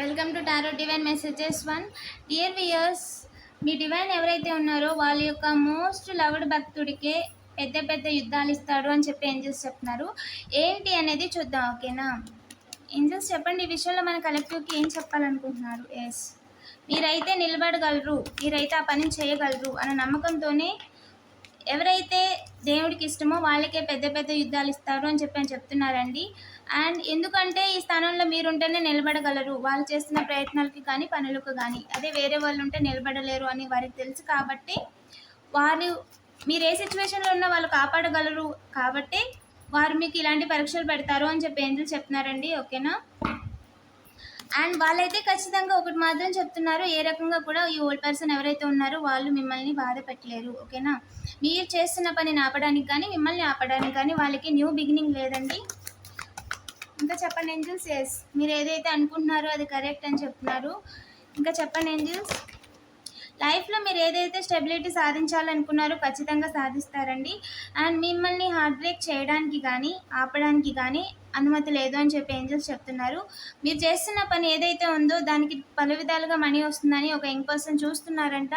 Welcome to tarot divine messages one. Dear viewers me divine ఎవరైతే ఉన్నారో వాళ్ళ యొక్క మోస్ట్ లవ్డ్ భక్తుడికే పెద్ద పెద్ద యుద్ధాలు ఇస్తాడు అని చెప్పి ఏంజల్స్ చెప్తున్నారు. ఏంటి అనేది చూద్దాం ఓకేనా? ఏంజల్స్ చెప్పండి ఈ విషయంలో మన కలెక్టివ్కి ఏం చెప్పాలనుకుంటున్నారు? ఎస్ మీరైతే నిలబడగలరు మీరైతే ఆ పని చేయగలరు అన్న నమ్మకంతోనే ఎవరైతే దేవుడికి ఇష్టమో వాళ్ళకే పెద్ద పెద్ద యుద్ధాలు ఇస్తారు అని చెప్పి అని చెప్తున్నారండి. అండ్ ఎందుకంటే ఈ స్థానంలో మీరుంటేనే నిలబడగలరు. వాళ్ళు చేస్తున్న ప్రయత్నాలకి కానీ పనులకు కానీ అదే వేరే వాళ్ళు ఉంటే నిలబడలేరు అని వారికి తెలుసు కాబట్టి వారు మీరు ఏ సిచ్యువేషన్లో ఉన్నా వాళ్ళు కాపాడగలరు. కాబట్టి వారు మీకు ఇలాంటి పరీక్షలు పెడతారు అని చెప్పి ఏంజల్ చెప్తున్నారండి. ఓకేనా? అండ్ వాళ్ళైతే ఖచ్చితంగా ఒకటి మాత్రం చెప్తున్నారు ఏ రకంగా కూడా ఈ ఓల్డ్ పర్సన్ ఎవరైతే ఉన్నారో వాళ్ళు మిమ్మల్ని బాధ పెట్టలేరు ఓకేనా? మీరు చేస్తున్న పనిని ఆపడానికి కానీ మిమ్మల్ని ఆపడానికి కానీ వాళ్ళకి న్యూ బిగినింగ్ లేదండి. ఇంకా చెప్పండి ఏంజిల్స్ ఎస్ మీరు ఏదైతే అనుకుంటున్నారో అది కరెక్ట్ అని చెప్తున్నారు. ఇంకా చెప్పండి ఏంజిల్స్. లైఫ్లో మీరు ఏదైతే స్టెబిలిటీ సాధించాలనుకున్నారో ఖచ్చితంగా సాధిస్తారండి. అండ్ మిమ్మల్ని హార్ట్ బ్రేక్ చేయడానికి కానీ ఆపడానికి కానీ అనుమతి లేదు అని చెప్పి ఏంజల్స్ చెప్తున్నారు. మీరు చేస్తున్న పని ఏదైతే ఉందో దానికి పలు విధాలుగా మనీ వస్తుందని ఒక యంగ్ పర్సన్ చూస్తున్నారంట.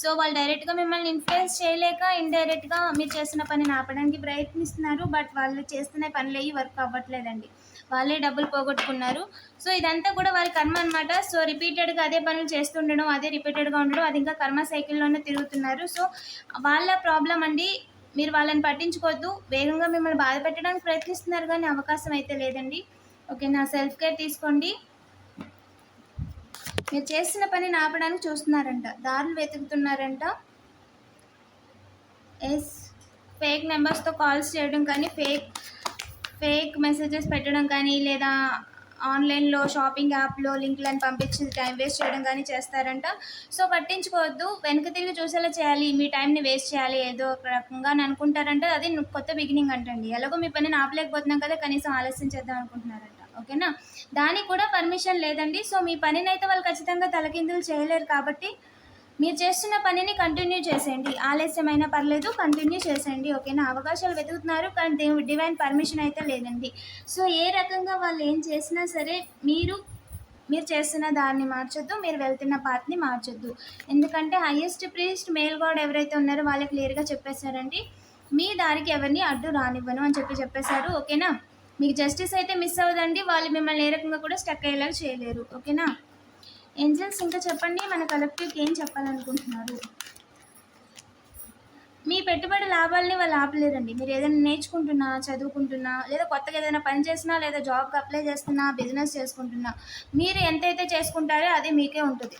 సో వాళ్ళు డైరెక్ట్గా మిమ్మల్ని ఇన్ఫ్లుయెన్స్ చేయలేక ఇండైరెక్ట్గా మీరు చేస్తున్న పనిని ఆపడానికి ప్రయత్నిస్తున్నారు. బట్ వాళ్ళు చేస్తున్న పనులు అయ్యి వర్క్ అవ్వట్లేదండి. వాళ్ళే డబ్బులు పోగొట్టుకున్నారు. సో ఇదంతా కూడా వారి కర్మ అనమాట సో రిపీటెడ్గా అదే పనులు చేస్తుండడం అదే రిపీటెడ్గా ఉండడం అది ఇంకా కర్మ సైకిల్లోనే తిరుగుతున్నారు. సో వాళ్ళ ప్రాబ్లం అండి మీరు వాళ్ళని పట్టించుకోవద్దు. వేగంగా మిమ్మల్ని బాధ పెట్టడానికి ప్రయత్నిస్తున్నారు కానీ అవకాశం అయితే లేదండి. ఓకే నా సెల్ఫ్ కేర్ తీసుకోండి. మీరు చేస్తున్న పని ఆపడానికి చూస్తున్నారంట. దారులు వెతుకుతున్నారంట. ఎస్ ఫేక్ నెంబర్స్తో కాల్స్ చేయడం కానీ ఫేక్ ఫేక్ మెసేజెస్ పెట్టడం కానీ లేదా ఆన్లైన్లో షాపింగ్ యాప్లో లింక్లను పంపించి టైం వేస్ట్ చేయడం కానీ చేస్తారంట. సో పట్టించుకోవద్దు. వెనక తిరిగి చూసేలా చేయాలి. మీ టైంని వేస్ట్ చేయాలి. ఏదో ఒక రకంగా అని అనుకుంటారంటే. అది కొత్త బిగినింగ్ అంటండి. ఎలాగో మీ పనిని ఆపలేకపోతున్నాం కదా కనీసం ఆలస్యం చేద్దాం అనుకుంటున్నారంట. ఓకేనా? దానికి కూడా పర్మిషన్ లేదండి. సో మీ పనిని అయితే వాళ్ళు ఖచ్చితంగా తలకిందులు చేయలేరు కాబట్టి మీరు చేస్తున్న పనిని కంటిన్యూ చేసేయండి. ఆలస్యమైనా పర్లేదు కంటిన్యూ చేసేయండి. ఓకేనా? అవకాశాలు వెతుకుతున్నారు కానీ దేవుడు డివైన్ పర్మిషన్ అయితే లేదండి. సో ఏ రకంగా వాళ్ళు ఏం చేసినా సరే మీరు మీరు చేస్తున్న దాన్ని మార్చొద్దు మీరు వెళ్తున్న పాత్ని మార్చొద్దు. ఎందుకంటే హయ్యెస్ట్ ప్రీస్ట్ మేల్ గాడ్ ఎవరైతే ఉన్నారో వాళ్ళకి క్లియర్గా చెప్పేశారండి. మీ దారికి ఎవరిని అడ్డు రానివ్వను అని చెప్పి చెప్పేశారు. ఓకేనా? మీకు జస్టిస్ అయితే మిస్ అవ్వదండి. వాళ్ళు మిమ్మల్ని ఏ రకంగా కూడా స్టక్ అయ్యేలాగా చేయలేరు. ఓకేనా? ఏంజల్స్ ఇంకా చెప్పండి మన కలెక్టివ్కి ఏం చెప్పాలనుకుంటున్నారు? మీ పెట్టుబడి లాభాలని వాళ్ళు ఆపలేరండి మీరు ఏదైనా నేర్చుకుంటున్నా చదువుకుంటున్నా లేదా కొత్తగా ఏదైనా పని చేసినా లేదా జాబ్కి అప్లై చేస్తున్నా బిజినెస్ చేసుకుంటున్నా మీరు ఎంతైతే చేసుకుంటారో అది మీకే ఉంటుంది.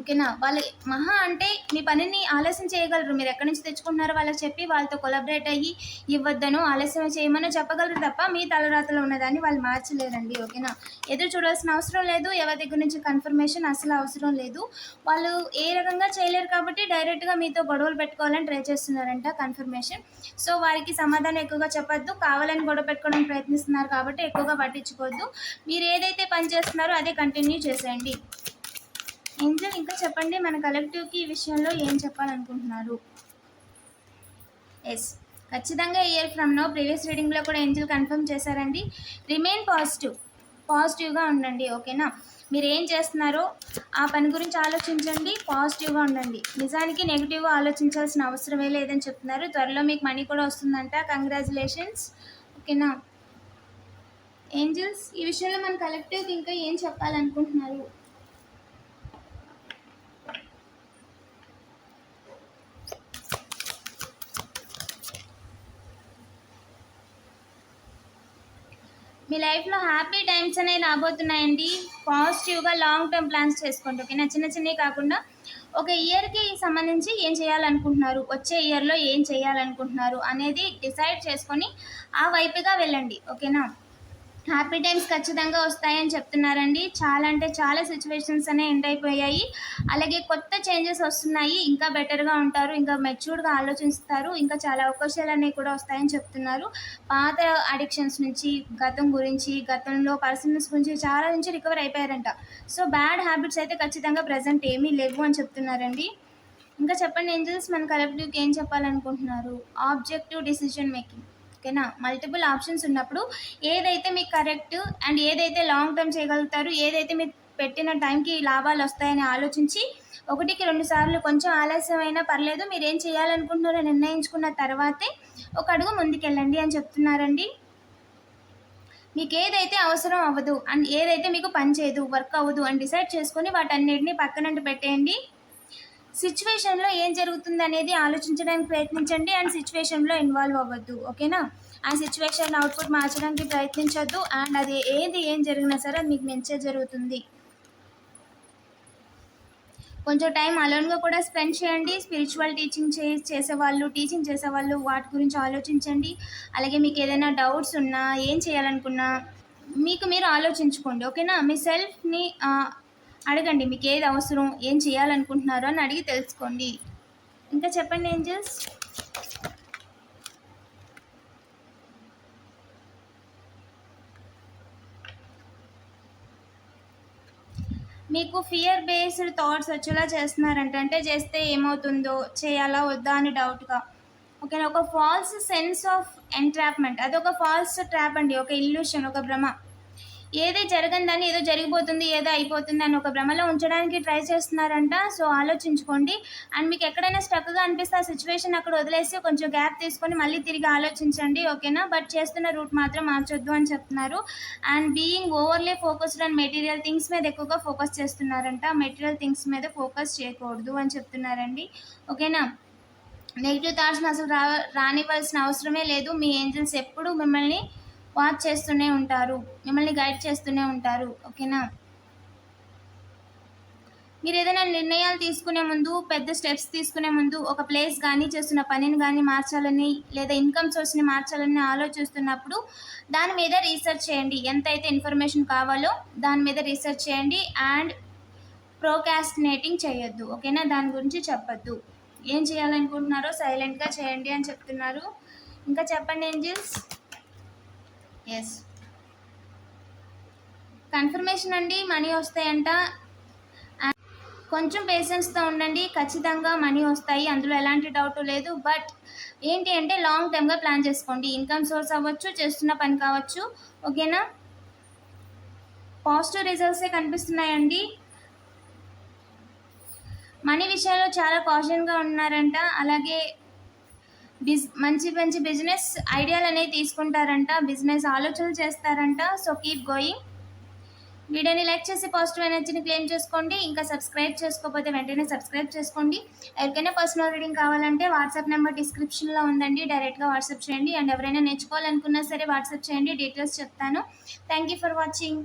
ఓకేనా? వాళ్ళు మహా అంటే మీ పనిని ఆలస్యం చేయగలరు. మీరు ఎక్కడి నుంచి తెచ్చుకుంటున్నారో వాళ్ళకి చెప్పి వాళ్ళతో కొలాబరేట్ అయ్యి ఇవ్వద్దను ఆలస్యం చేయమని చెప్పగలరు తప్ప మీ తలరాతలో ఉన్నదాన్ని వాళ్ళు మార్చలేరండి. ఓకేనా? ఎదురు చూడాల్సిన అవసరం లేదు. ఎవరి దగ్గర నుంచి కన్ఫర్మేషన్ అసలు అవసరం లేదు. వాళ్ళు ఏ రకంగా చేయలేరు కాబట్టి డైరెక్ట్గా మీతో గొడవలు పెట్టుకోవాలని ట్రై చేస్తున్నారంట కన్ఫర్మేషన్ సో వారికి సమాధానం ఎక్కువగా చెప్పొద్దు. కావాలని గొడవ పెట్టుకోవడానికి ప్రయత్నిస్తున్నారు కాబట్టి ఎక్కువగా పట్టించుకోవద్దు. మీరు ఏదైతే పని చేస్తున్నారో అదే కంటిన్యూ చేసేయండి. ఏంజల్ ఇంకా చెప్పండి మన కలెక్టివ్కి ఈ విషయంలో ఏం చెప్పాలనుకుంటున్నారు? ఎస్ ఖచ్చితంగా ఇయర్ ఫ్రమ్ నో ప్రీవియస్ రీడింగ్లో కూడా ఏంజల్ కన్ఫర్మ్ చేశారండి. రిమైన్ పాజిటివ్ పాజిటివ్గా ఉండండి ఓకేనా మీరు ఏం చేస్తున్నారో ఆ పని గురించి ఆలోచించండి పాజిటివ్గా ఉండండి. నిజానికి నెగిటివ్గా ఆలోచించాల్సిన అవసరమే లేదని చెప్తున్నారు. త్వరలో మీకు మనీ కూడా వస్తుందంట. కంగ్రాచులేషన్స్ ఓకేనా ఏంజల్స్ ఈ విషయంలో మన కలెక్టివ్కి ఇంకా ఏం చెప్పాలనుకుంటున్నారు? మీ లైఫ్లో హ్యాపీ టైమ్స్ అనేవి రాబోతున్నాయండి. పాజిటివ్గా లాంగ్ టర్మ్ ప్లాన్స్ చేసుకోండి ఓకేనా? చిన్న చిన్నవి కాకుండా ఒక ఇయర్కి సంబంధించి ఏం చేయాలనుకుంటున్నారు? వచ్చే ఇయర్లో ఏం చేయాలనుకుంటున్నారు? అనేది డిసైడ్ చేసుకొని ఆ వైపుగా వెళ్ళండి ఓకేనా? హ్యాపీ టైమ్స్ ఖచ్చితంగా వస్తాయని చెప్తున్నారండి. చాలా అంటే చాలా సిచ్యువేషన్స్ అనేవి ఎండ్ అయిపోయాయి. అలాగే కొత్త చేంజెస్ వస్తున్నాయి. ఇంకా బెటర్గా ఉంటారు. ఇంకా మెచ్యూర్డ్గా ఆలోచిస్తారు. ఇంకా చాలా అవకాశాలు అనేవి కూడా వస్తాయని చెప్తున్నారు. పాత అడిక్షన్స్ నుంచి గతం గురించి గతంలో పర్సనల్స్ గురించి చాలా నుంచి రికవర్ అయిపోయారంట. సో బ్యాడ్ హ్యాబిట్స్ అయితే ఖచ్చితంగా ప్రజెంట్ ఏమీ లేవు అని చెప్తున్నారండి. ఇంకా చెప్పండి ఏంజల్స్? మన కలెక్టివ్కి ఏం చెప్పాలనుకుంటున్నారు? ఆబ్జెక్టివ్ డిసిషన్ మేకింగ్ ఓకేనా? మల్టిపుల్ ఆప్షన్స్ ఉన్నప్పుడు ఏదైతే మీకు కరెక్ట్ అండ్ ఏదైతే లాంగ్ టర్మ్ చేయగలుగుతారు ఏదైతే మీరు పెట్టిన టైంకి లాభాలు వస్తాయని ఆలోచించి ఒకటికి రెండు సార్లు కొంచెం ఆలస్యమైనా పర్లేదు మీరు ఏం చేయాలనుకుంటున్నారో నిర్ణయించుకున్న తర్వాతే ఒక అడుగు ముందుకెళ్ళండి అని చెప్తున్నారండి. మీకు ఏదైతే అవసరం అవ్వదు అండ్ ఏదైతే మీకు పని చేయదు వర్క్ అవ్వదు అని డిసైడ్ చేసుకొని వాటన్నిటిని పక్కనంటూ పెట్టేయండి. సిచ్యువేషన్లో ఏం జరుగుతుంది అనేది ఆలోచించడానికి ప్రయత్నించండి అండ్ సిచ్యువేషన్లో ఇన్వాల్వ్ అవ్వద్దు ఓకేనా? ఆ సిచ్యువేషన్ అవుట్పుట్ మార్చడానికి ప్రయత్నించొద్దు అండ్ అది ఏది ఏం జరిగినా సరే అది మీకు మంచిగా జరుగుతుంది. కొంచెం టైం అలోన్గా కూడా స్పెండ్ చేయండి. స్పిరిచువల్ టీచింగ్ చే చేసేవాళ్ళు టీచింగ్ చేసేవాళ్ళు వాటి గురించి ఆలోచించండి. అలాగే మీకు ఏదైనా డౌట్స్ ఉన్నా ఏం చేయాలనుకున్నా మీకు మీరు ఆలోచించుకోండి ఓకేనా? మీ సెల్ఫ్ని అడగండి మీకు ఏది అవసరం ఏం చేయాలనుకుంటున్నారో అని అడిగి తెలుసుకోండి. ఇంకా చెప్పండి ఏంజల్స్? మీకు ఫియర్ బేస్డ్ థాట్స్ వచ్చేలా చేస్తున్నారంట. అంటే చేస్తే ఏమవుతుందో చేయాలా వద్దా అని డౌట్గా ఓకేనా? ఒక ఫాల్స్ సెన్స్ ఆఫ్ ఎంట్రాప్మెంట్ అదొక ఫాల్స్ ట్రాప్ అండి. ఒక ఇల్యూషన్ ఒక భ్రమ. ఏది జరగందని ఏదో జరిగిపోతుంది ఏదో అయిపోతుంది అని ఒక భ్రమలో ఉంచడానికి ట్రై చేస్తున్నారంట. సో ఆలోచించుకోండి. అండ్ మీకు ఎక్కడైనా స్టక్గా అనిపిస్తే ఆ సిచ్యువేషన్ అక్కడ వదిలేసి కొంచెం గ్యాప్ తీసుకొని మళ్ళీ తిరిగి ఆలోచించండి ఓకేనా? బట్ చేస్తున్న రూట్ మాత్రం మార్చొద్దు అని చెప్తున్నారు. And being overly focused and material things మీద ఎక్కువగా ఫోకస్ చేస్తున్నారంట. మెటీరియల్ థింగ్స్ మీద ఫోకస్ చేయకూడదు అని చెప్తున్నారండి. ఓకేనా? నెగిటివ్ థాట్స్ని అసలు రా రానివ్వాల్సిన అవసరమే లేదు. మీ ఏంజల్స్ ఎప్పుడు మిమ్మల్ని వాచ్ చేస్తూనే ఉంటారు. మిమ్మల్ని గైడ్ చేస్తూనే ఉంటారు. ఓకేనా? మీరు ఏదైనా నిర్ణయాలు తీసుకునే ముందు పెద్ద స్టెప్స్ తీసుకునే ముందు ఒక ప్లేస్ కానీ చేస్తున్న పనిని కానీ మార్చాలని లేదా ఇన్కమ్ సోర్స్ని మార్చాలని ఆలోచిస్తున్నప్పుడు దాని మీద రీసెర్చ్ చేయండి. ఎంతైతే ఇన్ఫర్మేషన్ కావాలో దాని మీద రీసెర్చ్ చేయండి. అండ్ ప్రోకాస్టినేటింగ్ చేయొద్దు. ఓకేనా? దాని గురించి చెప్పొద్దు. ఏం చేయాలనుకుంటున్నారో సైలెంట్గా చేయండి అని చెప్తున్నారు. ఇంకా చెప్పండి ఏంజిల్స్? ఎస్ కన్ఫర్మేషన్ అండి మనీ వస్తాయంట. కొంచెం పేషెన్స్తో ఉండండి ఖచ్చితంగా మనీ వస్తాయి. అందులో ఎలాంటి డౌట్ లేదు. బట్ ఏంటి అంటే లాంగ్ టర్మ్గా ప్లాన్ చేసుకోండి. ఇన్కమ్ సోర్స్ అవ్వచ్చు చేస్తున్న పని కావచ్చు. ఓకేనా పాజిటివ్ రిజల్ట్సే కనిపిస్తున్నాయండి. మనీ విషయంలో చాలా కాషన్గా ఉన్నారంట. అలాగే బిజ్ మంచి మంచి బిజినెస్ ఐడియాలు అనేవి తీసుకుంటారంట. బిజినెస్ ఆలోచనలు చేస్తారంట. సో కీప్ గోయింగ్ వీడియోని లైక్ చేసి పాజిటివ్ ఎనర్జీని క్లెయిమ్ చేసుకోండి. ఇంకా సబ్స్క్రైబ్ చేసుకోకపోతే వెంటనే సబ్స్క్రైబ్ చేసుకోండి. ఎవరికైనా పర్సనల్ రీడింగ్ కావాలంటే వాట్సాప్ నెంబర్ డిస్క్రిప్షన్లో ఉందండి. డైరెక్ట్గా వాట్సాప్ చేయండి. అండ్ ఎవరైనా నేర్చుకోవాలనుకున్నా సరే వాట్సాప్ చేయండి. డీటెయిల్స్ చెప్తాను. Thank you for watching.